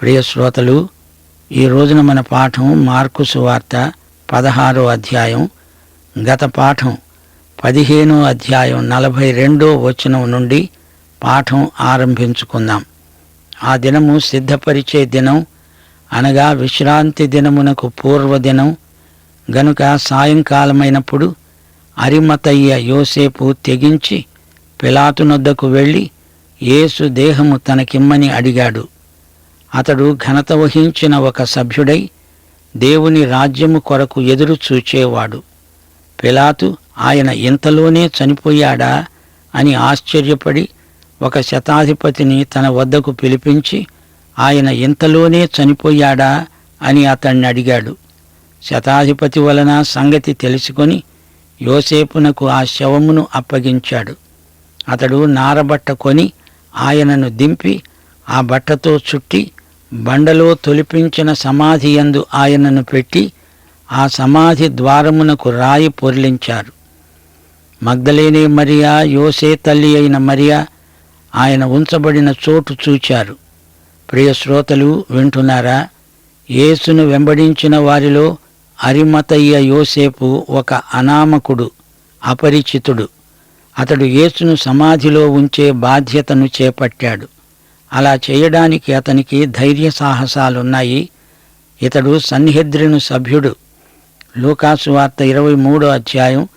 ప్రియ శ్రోతలు ఈ రోజున మన పాఠం మార్కు సువార్త పదహారో అధ్యాయం గత పాఠం పదిహేనో అధ్యాయం నలభై రెండో వచనం నుండి పాఠం ఆరంభించుకుందాం. ఆ దినము సిద్ధపరిచే దినం అనగా విశ్రాంతి దినమునకు పూర్వదినం గనుక సాయంకాలమైనప్పుడు అరిమతయ్య యోసేపు తెగించి పిలాతునొద్దకు వెళ్ళి యేసు దేహము తనకిమ్మని అడిగాడు. అతడు ఘనత వహించిన ఒక సభ్యుడై దేవుని రాజ్యము కొరకు ఎదురు చూచేవాడు. పిలాతు ఆయన ఇంతలోనే చనిపోయాడా అని ఆశ్చర్యపడి ఒక శతాధిపతిని తన వద్దకు పిలిపించి ఆయన ఇంతలోనే చనిపోయాడా అని అతన్ని అడిగాడు. శతాధిపతి వలన సంగతి తెలుసుకొని యోసేపునకు ఆ శవమును అప్పగించాడు. అతడు నారబట్ట కొని ఆయనను దింపి ఆ బట్టతో చుట్టి బండలో తొలిపించిన సమాధి యందు ఆయనను పెట్టి ఆ సమాధి ద్వారమునకు రాయి పొరిలించారు. మగ్ధలేనే మరియా యోసే తల్లి అయిన మరియా ఆయన ఉంచబడిన చోటు చూచారు. ప్రియ శ్రోతలు వింటున్నారా? యేసును వెంబడించిన వారిలో అరిమతయ్య యోసేపు ఒక అనామకుడు అపరిచితుడు. అతడు యేసును సమాధిలో ఉంచే బాధ్యతను చేపట్టాడు. అలా చేయడానికి అతనికి ధైర్య సాహసాలున్నాయి. ఇతడు సన్నిహద్రిను సభ్యుడు. లూకాసు వార్త ఇరవై మూడో అధ్యాయం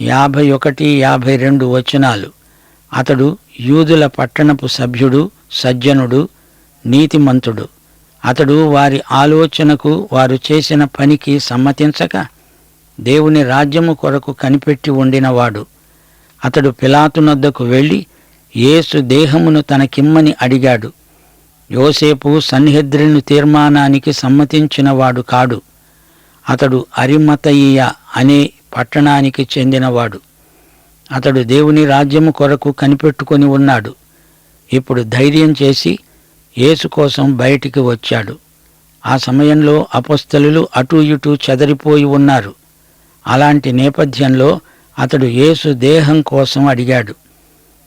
యాభై ఒకటి యాభై రెండు వచనాలు. అతడు యూదుల పట్టణపు సభ్యుడు సజ్జనుడు నీతిమంతుడు. అతడు వారి ఆలోచనకు వారు చేసిన పనికి సమ్మతించక దేవుని రాజ్యము కొరకు కనిపెట్టి ఉండినవాడు. అతడు పిలాతునొద్దకు వెళ్ళి యేసు దేహమును తనకిమ్మని అడిగాడు. యోసేపు సన్నిహద్రిను తీర్మానానికి సమ్మతించినవాడు కాడు. అతడు అరిమతయ్య అనే పట్టణానికి చెందినవాడు. అతడు దేవుని రాజ్యము కొరకు కనిపెట్టుకొని ఉన్నాడు. ఇప్పుడు ధైర్యం చేసి యేసు కోసం బయటికి వచ్చాడు. ఆ సమయంలో అపస్థలులు అటూ ఇటూ చెదరిపోయి ఉన్నారు. అలాంటి నేపథ్యంలో అతడు యేసు దేహం కోసం అడిగాడు.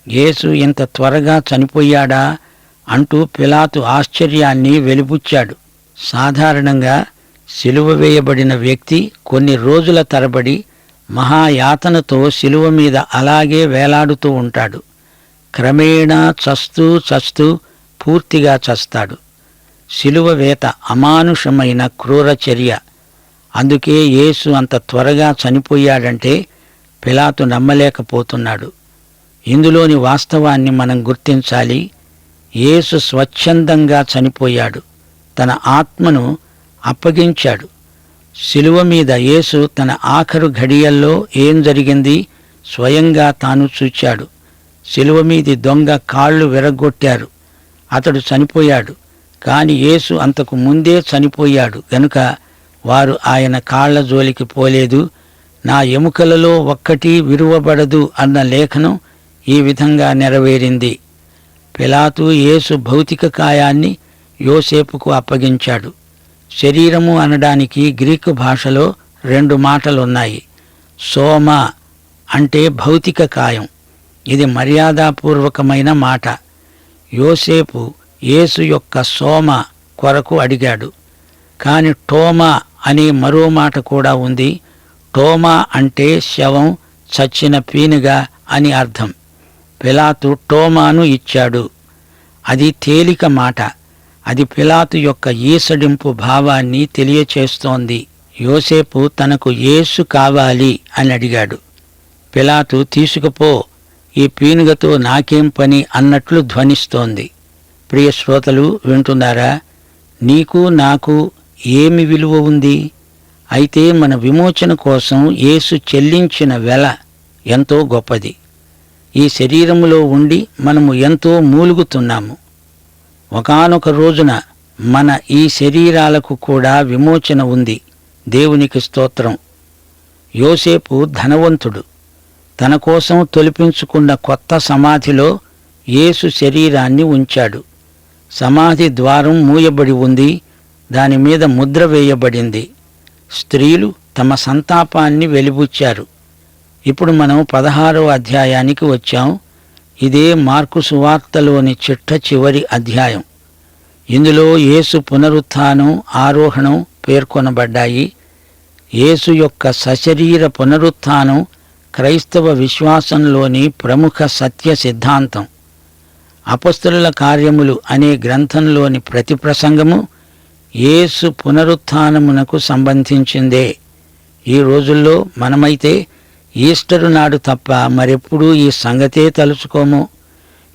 యేసు ఇంత త్వరగా చనిపోయాడా అంటూ పిలాతు ఆశ్చర్యాన్ని వెలిబుచ్చాడు. సాధారణంగా సిలువ వేయబడిన వ్యక్తి కొన్ని రోజుల తరబడి మహాయాతనతో సిలువ మీద అలాగే వేలాడుతూ ఉంటాడు. క్రమేణా చస్తూ చస్తూ పూర్తిగా చస్తాడు. సిలువ వేత అమానుషమైన క్రూర చర్య. అందుకే యేసు అంత త్వరగా చనిపోయాడంటే పిలాతు నమ్మలేకపోతున్నాడు. ఇందులోని వాస్తవాన్ని మనం గుర్తించాలి. యేసు స్వచ్ఛందంగా చనిపోయాడు. తన ఆత్మను అప్పగించాడు. శిలువ మీద యేసు తన ఆఖరు ఘడియల్లో ఏం జరిగింది? స్వయంగా తాను చూచాడు. శిలువ మీది దొంగ కాళ్ళు విరగొట్టారు అతడు చనిపోయాడు. కాని యేసు అంతకు ముందే చనిపోయాడు. గనుక వారు ఆయన కాళ్ళ జోలికి పోలేదు. నా ఎముకలలో ఒక్కటి విరువబడదు అన్న లేఖనం ఈ విధంగా నెరవేరింది. పిలాతు యేసు భౌతిక కాయాన్ని యోసేపుకు అప్పగించాడు. శరీరము అనడానికి గ్రీకు భాషలో రెండు మాటలున్నాయి. సోమ అంటే భౌతిక కాయం. ఇది మర్యాదాపూర్వకమైన మాట. యోసేపు యేసు యొక్క సోమ కొరకు అడిగాడు. కాని టోమా అనే మరో మాట కూడా ఉంది. టోమా అంటే శవం చచ్చిన పీనుగా అని అర్థం. పిలాతు టోమాను ఇచ్చాడు. అది తేలిక మాట. అది పిలాతు యొక్క ఈసడింపు భావాన్ని తెలియచేస్తోంది. యోసేపు తనకు యేసు కావాలి అని అడిగాడు. పిలాతు తీసుకుపో. ఈ పీనుగతో నాకేం పని అన్నట్లు ధ్వనిస్తోంది. ప్రియ శ్రోతలు వింటున్నారా? నీకు నాకు ఏమి విలువ ఉంది? అయితే మన విమోచన కోసం యేసు చెల్లించిన వెల ఎంతో గొప్పది. ఈ శరీరములో ఉండి మనము ఎంతో మూలుగుతున్నాము. ఒకానొక రోజున మన ఈ శరీరాలకు కూడా విమోచన ఉంది. దేవునికి స్తోత్రం. యోసేపు ధనవంతుడు. తన కోసం తొలిపించుకున్న కొత్త సమాధిలో యేసు శరీరాన్ని ఉంచాడు. సమాధి ద్వారం మూయబడి ఉంది. దాని మీద ముద్ర వేయబడింది. స్త్రీలు తమ సంతాపాన్ని వెలిబుచ్చారు. ఇప్పుడు మనం పదహారో అధ్యాయానికి వచ్చాం. ఇదే మార్కు సువార్తలోని చిట్ట చివరి అధ్యాయం. ఇందులో యేసు పునరుత్థానం ఆరోహణం పేర్కొనబడ్డాయి. యేసు యొక్క సశరీర పునరుత్థానం క్రైస్తవ విశ్వాసంలోని ప్రముఖ సత్య సిద్ధాంతం. అపస్తుల కార్యములు అనే గ్రంథంలోని ప్రతి ప్రసంగము యేసు పునరుత్థానమునకు సంబంధించిందే. ఈ రోజుల్లో మనమైతే ఈస్టరు నాడు తప్ప మరెప్పుడూ ఈ సంగతే తలుచుకోము.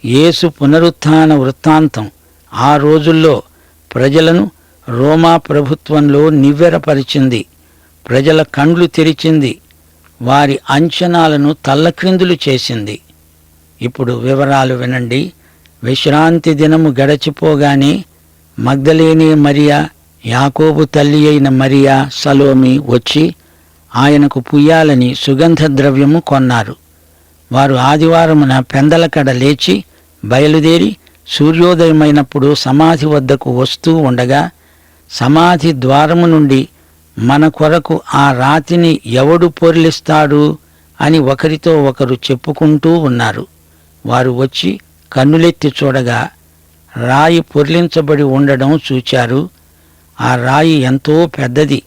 యేసు పునరుత్థాన వృత్తాంతం. ఆ రోజుల్లో ప్రజలను రోమా ప్రభుత్వంలో నివ్వెరపరిచింది. ప్రజల కండ్లు తెరిచింది. వారి అంచనాలను తల్లక్రిందులు చేసింది. ఇప్పుడు వివరాలు వినండి. విశ్రాంతి దినము గడచిపోగానే మగ్ధలేని మరియా యాకోబు తల్లి అయిన మరియా సలోమి వచ్చి ఆయనకు పుయ్యాలని సుగంధ ద్రవ్యము కొన్నారు. వారు ఆదివారమున పెందలకడ లేచి బయలుదేరి సూర్యోదయమైనప్పుడు సమాధి వద్దకు వస్తూ ఉండగా సమాధి ద్వారము నుండి మన కొరకు ఆ రాతిని ఎవడు పొర్లిస్తాడు అని ఒకరితో ఒకరు చెప్పుకుంటూ ఉన్నారు. వారు వచ్చి కన్నులెత్తి చూడగా రాయి పొరిలించబడి ఉండడం చూచారు. ఆ రాయి ఎంతో పెద్దది.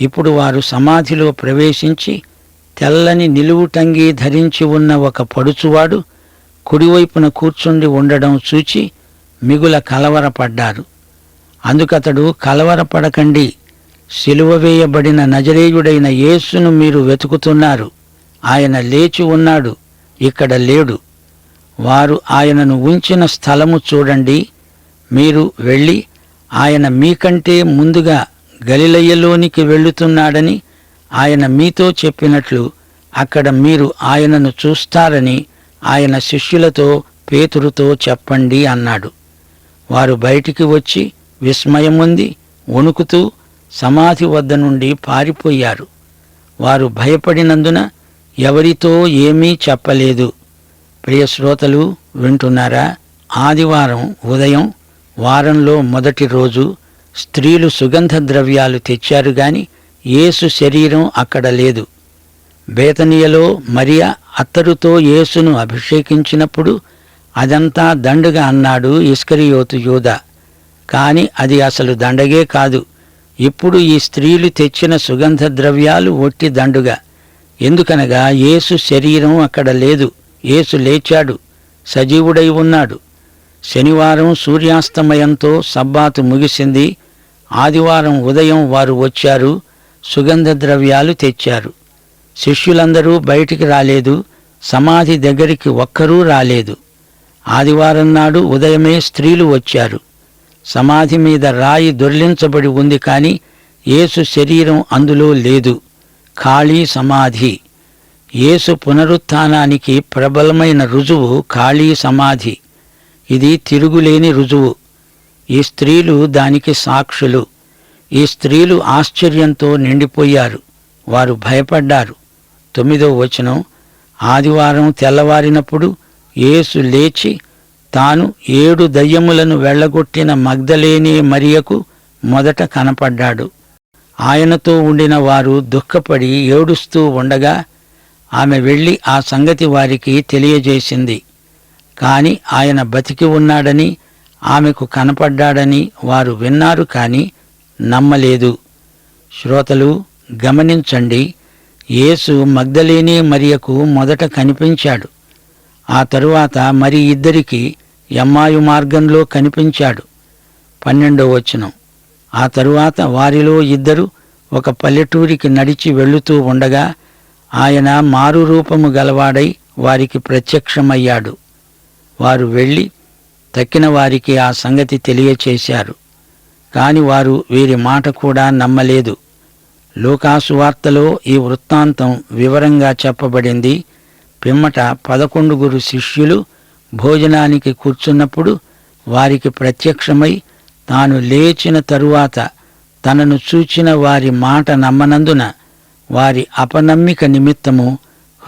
ఇప్పుడు వారు సమాధిలో ప్రవేశించి తెల్లని నిలువుటంగి ధరించి ఉన్న ఒక పడుచువాడు కుడివైపున కూర్చుండి ఉండడం చూచి మిగుల కలవరపడ్డారు. అందుకతడు కలవరపడకండి సిలువ వేయబడిన నజరేయుడైన యేసును మీరు వెతుకుతున్నారు ఆయన లేచి ఉన్నాడు ఇక్కడ లేడు. వారు ఆయనను ఉంచిన స్థలము చూడండి మీరు వెళ్ళి ఆయన మీకంటే ముందుగా గలిలయ్యలోనికి వెళ్ళుతున్నాడని ఆయన మీతో చెప్పినట్లు అక్కడ మీరు ఆయనను చూస్తారని ఆయన శిష్యులతో పేతురుతో చెప్పండి అన్నాడు. వారు బయటికి వచ్చి విస్మయముంది వణుకుతూ సమాధి వద్ద నుండి పారిపోయారు. వారు భయపడినందున ఎవరితో ఏమీ చెప్పలేదు. ప్రియ శ్రోతలు వింటున్నారా? ఆదివారం ఉదయం వారంలో మొదటి రోజు స్త్రీలు సుగంధ ద్రవ్యాలు తెచ్చారు గాని యేసు శరీరం అక్కడ లేదు. బేతనియలో మరియా అత్తరుతో యేసును అభిషేకించినప్పుడు అదంతా దండగా అన్నాడు ఇస్కరియోతు యూద. కాని అది అసలు దండగే కాదు. ఇప్పుడు ఈ స్త్రీలు తెచ్చిన సుగంధ ద్రవ్యాలు ఒట్టి దండుగా. ఎందుకనగా యేసు శరీరం అక్కడ లేదు. యేసు లేచాడు. సజీవుడై ఉన్నాడు. శనివారం సూర్యాస్తమయంతో సబ్బాతు ముగిసింది. ఆదివారం ఉదయం వారు వచ్చారు సుగంధ ద్రవ్యాలు తెచ్చారు. శిష్యులందరూ బయటికి రాలేదు సమాధి దగ్గరికి ఒక్కరూ రాలేదు. ఆదివారం నాడు ఉదయమే స్త్రీలు వచ్చారు. సమాధి మీద రాయి దొర్లించబడి ఉంది కాని యేసు శరీరం అందులో లేదు. ఖాళీ సమాధి. యేసు పునరుత్థానానికి ప్రబలమైన రుజువు ఖాళీ సమాధి. ఇది తిరుగులేని రుజువు. ఈ స్త్రీలు దానికి సాక్షులు. ఈ స్త్రీలు ఆశ్చర్యంతో నిండిపోయారు. వారు భయపడ్డారు. తొమ్మిదో వచనం. ఆదివారం తెల్లవారినప్పుడు యేసు లేచి తాను ఏడు దయ్యములను వెళ్ళగొట్టిన మగ్ధలేని మరియకు మొదట కనపడ్డాడు. ఆయనతో ఉండిన వారు దుఃఖపడి ఏడుస్తూ ఉండగా ఆమె వెళ్ళి ఆ సంగతి వారికి తెలియజేసింది. కాని ఆయన బతికి ఉన్నాడని ఆమెకు కనపడ్డాడని వారు విన్నారు కాని నమ్మలేదు. శ్రోతలు గమనించండి యేసు మగ్ధలేని మరియకు మొదట కనిపించాడు. ఆ తరువాత మరి ఇద్దరికి యమ్మాయు మార్గంలో కనిపించాడు. పన్నెండో వచనం. ఆ తరువాత వారిలో ఇద్దరు ఒక పల్లెటూరికి నడిచి వెళుతూ ఉండగా ఆయన మారు రూపము గలవాడై వారికి ప్రత్యక్షమయ్యాడు. వారు వెళ్ళి తక్కిన వారికి ఆ సంగతి తెలియచేశారు. కాని వారు వీరి మాట కూడా నమ్మలేదు. లోకాసువార్తలో ఈ వృత్తాంతం వివరంగా చెప్పబడింది. పిమ్మట పదకొండుగురు శిష్యులు భోజనానికి కూర్చున్నప్పుడు వారికి ప్రత్యక్షమై తాను లేచిన తరువాత తనను చూచిన వారి మాట నమ్మనందున వారి అపనమ్మిక నిమిత్తము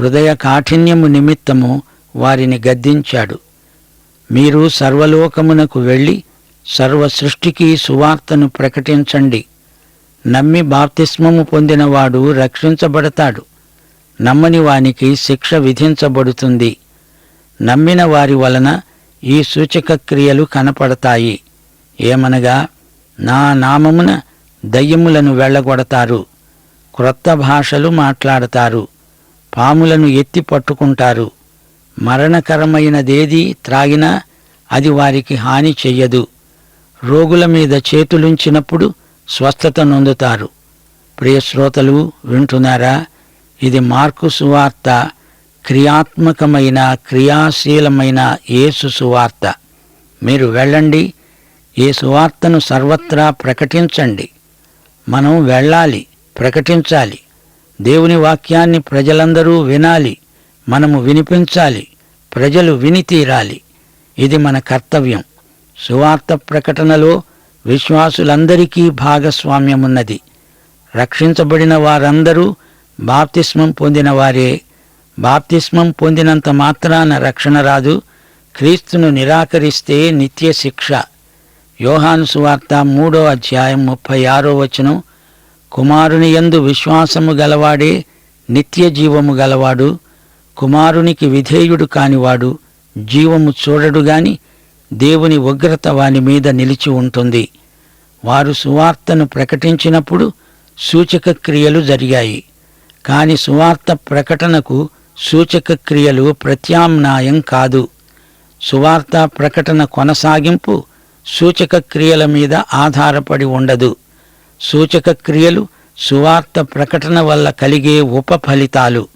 హృదయ కాఠిన్యము నిమిత్తము వారిని గద్దించాడు. మీరు సర్వలోకమునకు వెళ్ళి సర్వ సృష్టికి సువార్తను ప్రకటించండి. నమ్మి బాప్తిస్మము పొందినవాడు రక్షించబడతాడు. నమ్మని వానికి శిక్ష విధించబడుతుంది. నమ్మిన వారి వలన ఈ సూచక క్రియలు కనపడతాయి. ఏమనగా నా నామమున దయ్యములను వెళ్ళగొడతారు. క్రొత్త భాషలు మాట్లాడతారు. పాములను ఎత్తి పట్టుకుంటారు. మరణకరమైనదేది త్రాగినా అది వారికి హాని చెయ్యదు. రోగుల మీద చేతులుంచినప్పుడు స్వస్థత నొందుతారు. ప్రియశ్రోతలు వింటున్నారా? ఇది మార్కు సువార్త క్రియాత్మకమైన క్రియాశీలమైన యేసు సువార్త. మీరు వెళ్ళండి ఈ సువార్తను సర్వత్రా ప్రకటించండి. మనం వెళ్ళాలి ప్రకటించాలి. దేవుని వాక్యాన్ని ప్రజలందరూ వినాలి మనము వినిపించాలి. ప్రజలు విని తీరాలి ఇది మన కర్తవ్యం. సువార్త ప్రకటనలో విశ్వాసులందరికీ భాగస్వామ్యమున్నది. రక్షించబడిన వారందరూ బాప్తిస్మం పొందిన వారే. బాప్తిస్మం పొందినంత మాత్రాన రక్షణ రాదు. క్రీస్తును నిరాకరిస్తే నిత్య శిక్ష. యోహాను సువార్త మూడో అధ్యాయం ముప్పై ఆరో వచనం. కుమారుని యందు విశ్వాసము గలవాడే నిత్య జీవము గలవాడు. కుమారునికి విధేయుడు కానివాడు జీవము చూడడుగాని దేవుని ఉగ్రత వాని మీద నిలిచి ఉంటుంది. వారు సువార్తను ప్రకటించినప్పుడు సూచక క్రియలు జరిగాయి. కాని సువార్త ప్రకటనకు సూచక క్రియలు ప్రత్యామ్నాయం కాదు. సువార్త ప్రకటన కొనసాగింపు సూచక క్రియల మీద ఆధారపడి ఉండదు. సూచక క్రియలు సువార్త ప్రకటన వల్ల కలిగే ఉపఫలితాలు.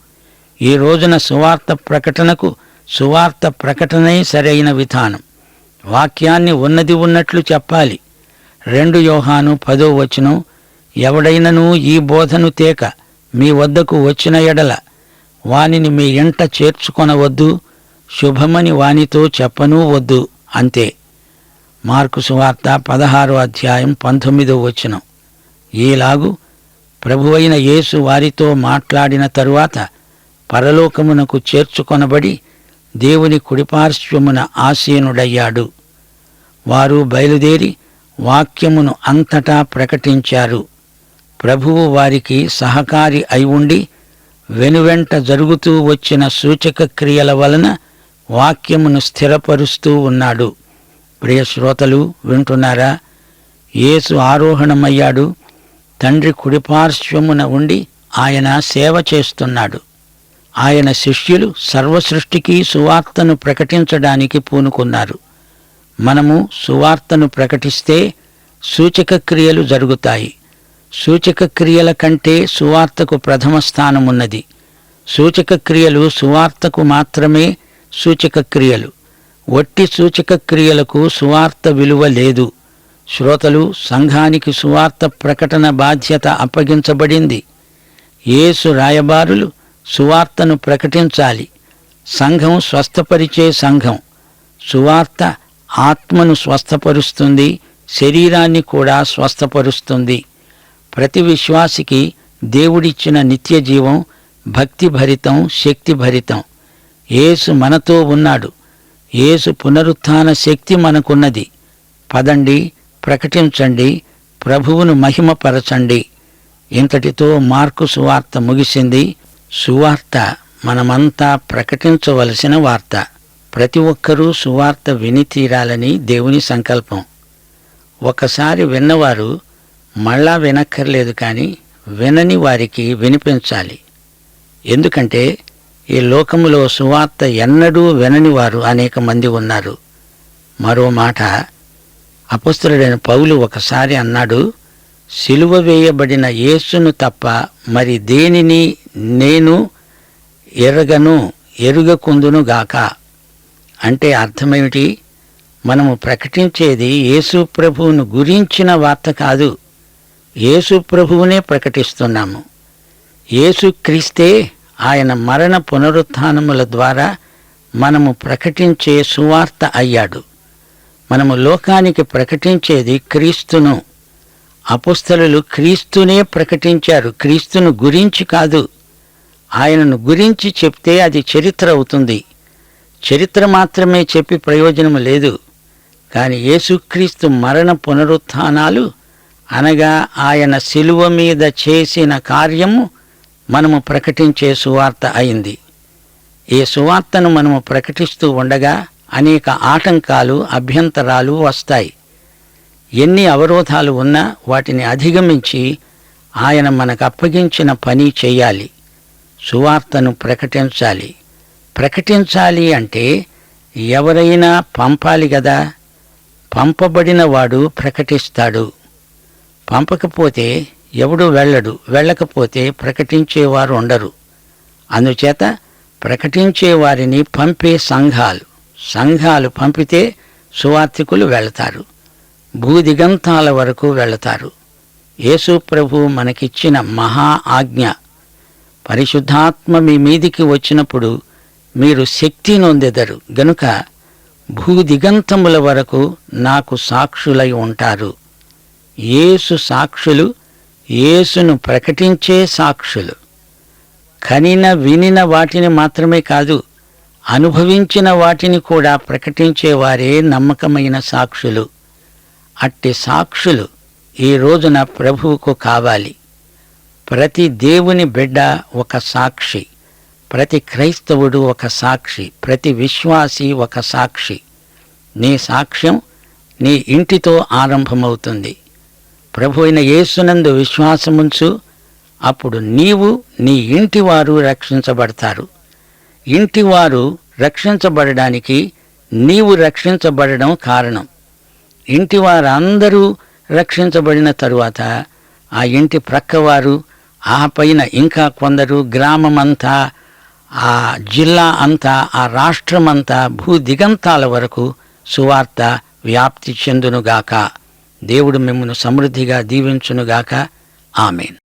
ఈ రోజున సువార్త ప్రకటనకు సువార్త ప్రకటనే సరైన విధానం. వాక్యాన్ని ఉన్నది ఉన్నట్లు చెప్పాలి. రెండు యోహాను పదో వచనం ఎవడైనను ఈ బోధను తేక మీ వద్దకు వచ్చిన ఎడల వానిని మీ ఇంట చేర్చుకొనవద్దు శుభమని వానితో చెప్పనూ వద్దు అంతే. మార్కు సువార్త పదహారో అధ్యాయం పంతొమ్మిదో వచనం. ఈలాగు ప్రభువైన యేసు వారితో మాట్లాడిన తరువాత పరలోకమునకు చేర్చుకొనబడి దేవుని కుడిపార్శ్వమున ఆసీనుడయ్యాడు. వారు బయలుదేరి వాక్యమును అంతటా ప్రకటించారు. ప్రభువు వారికి సహకారి అయి ఉండి వెనువెంట జరుగుతూ వచ్చిన సూచక క్రియల వలన వాక్యమును స్థిరపరుస్తూ ఉన్నాడు. ప్రియ శ్రోతలు వింటున్నారా? యేసు ఆరోహణమయ్యాడు. తండ్రి కుడిపార్శ్వమున ఉండి ఆయన సేవ చేస్తున్నాడు. ఆయన శిష్యులు సర్వసృష్టికి సువార్తను ప్రకటించడానికి పూనుకున్నారు. మనము సువార్తను ప్రకటిస్తే సూచక క్రియలు జరుగుతాయి. సూచక క్రియల కంటే సువార్తకు ప్రథమ స్థానమున్నది. సూచక క్రియలు సువార్తకు మాత్రమే సూచక క్రియలు. వట్టి సూచక క్రియలకు సువార్త విలువ లేదు. శ్రోతలు సంఘానికి సువార్త ప్రకటన బాధ్యత అప్పగించబడింది. యేసు రాయబారులు సువార్తను ప్రకటించాలి. సంఘం స్వస్థపరిచే సంఘం. సువార్త ఆత్మను స్వస్థపరుస్తుంది శరీరాన్ని కూడా స్వస్థపరుస్తుంది. ప్రతి విశ్వాసికి దేవుడిచ్చిన నిత్య జీవం భక్తిభరితం శక్తిభరితం ఏసు మనతో ఉన్నాడు. ఏసు పునరుత్థాన శక్తి మనకున్నది. పదండి ప్రకటించండి ప్రభువును మహిమపరచండి. ఇంతటితో మార్కు సువార్త ముగిసింది. సువార్త మనమంతా ప్రకటించవలసిన వార్త. ప్రతి ఒక్కరూ సువార్త విని తీరాలని దేవుని సంకల్పం. ఒకసారి విన్నవారు మళ్ళా వినక్కర్లేదు కానీ వినని వారికి వినిపించాలి. ఎందుకంటే ఈ లోకములో సువార్త ఎన్నడూ వినని వారు అనేక మంది ఉన్నారు. మరో మాట అపస్తుడైన పౌలు ఒకసారి అన్నాడు సిలువ వేయబడిన యేసును తప్ప మరి దేనిని నేను ఎరగను ఎరుగకుందును గాక? అంటే అర్థమేమిటి? మనము ప్రకటించేది యేసు ప్రభువును గురించిన వార్త కాదు. యేసు ప్రభువునే ప్రకటిస్తున్నాము. యేసుక్రీస్తే ఆయన మరణ పునరుత్నముల ద్వారా మనము ప్రకటించే సువార్త అయ్యాడు. మనము లోకానికి ప్రకటించేది క్రీస్తును. అపుస్తలు క్రీస్తునే ప్రకటించారు. క్రీస్తును గురించి కాదు. ఆయనను గురించి చెప్తే అది చరిత్ర అవుతుంది. చరిత్ర మాత్రమే చెప్పి ప్రయోజనం లేదు. కానీ యేసుక్రీస్తు మరణ పునరుత్థానాలు అనగా ఆయన శిలువ మీద చేసిన కార్యము మనము ప్రకటించే సువార్త అయింది. ఈ సువార్తను మనము ప్రకటిస్తూ ఉండగా అనేక ఆటంకాలు అభ్యంతరాలు వస్తాయి. ఎన్ని అవరోధాలు ఉన్నా వాటిని అధిగమించి ఆయన మనకు అప్పగించిన పని చేయాలి. సువార్తను ప్రకటించాలి. ప్రకటించాలి అంటే ఎవరైనా పంపాలి కదా పంపబడిన వాడు ప్రకటిస్తాడు. పంపకపోతే ఎవడు వెళ్ళడు. వెళ్ళకపోతే ప్రకటించేవారు ఉండరు. అందుచేత ప్రకటించే వారిని పంపే సంఘాలు. సంఘాలు పంపితే సువార్థికులు వెళతారు. భూదిగంతాల వరకు వెళతారు. యేసు ప్రభు మనకిచ్చిన మహా ఆజ్ఞ. పరిశుద్ధాత్మ మీ మీదికి వచ్చినప్పుడు మీరు శక్తి నొందెదరు. గనుక భూదిగంతముల వరకు నాకు సాక్షులై ఉంటారు. యేసు సాక్షులు యేసును ప్రకటించే సాక్షులు. కనిన వినిన వాటిని మాత్రమే కాదు అనుభవించిన వాటిని కూడా ప్రకటించేవారే నమ్మకమైన సాక్షులు. అట్టి సాక్షులు ఈ రోజున ప్రభువుకు కావాలి. ప్రతి దేవుని బిడ్డ ఒక సాక్షి ప్రతి క్రైస్తవుడు ఒక సాక్షి ప్రతి విశ్వాసి ఒక సాక్షి. నీ సాక్ష్యం నీ ఇంటితో ఆరంభమవుతుంది. ప్రభు అయిన యేసునందు విశ్వాసముంచు అప్పుడు నీవు నీ ఇంటివారు రక్షించబడతారు. ఇంటివారు రక్షించబడడానికి నీవు రక్షించబడడం కారణం. ఇంటి వారందరూ రక్షించబడిన తరువాత ఆ ఇంటి ప్రక్కవారు ఆ పైన ఇంకా కొందరు గ్రామమంతా ఆ జిల్లా అంతా ఆ రాష్ట్రమంతా భూ దిగంతాల వరకు సువార్త వ్యాప్తి చెందునుగాక. దేవుడు మిమ్మను సమృద్ధిగా దీవించునుగాక. ఆమెన్.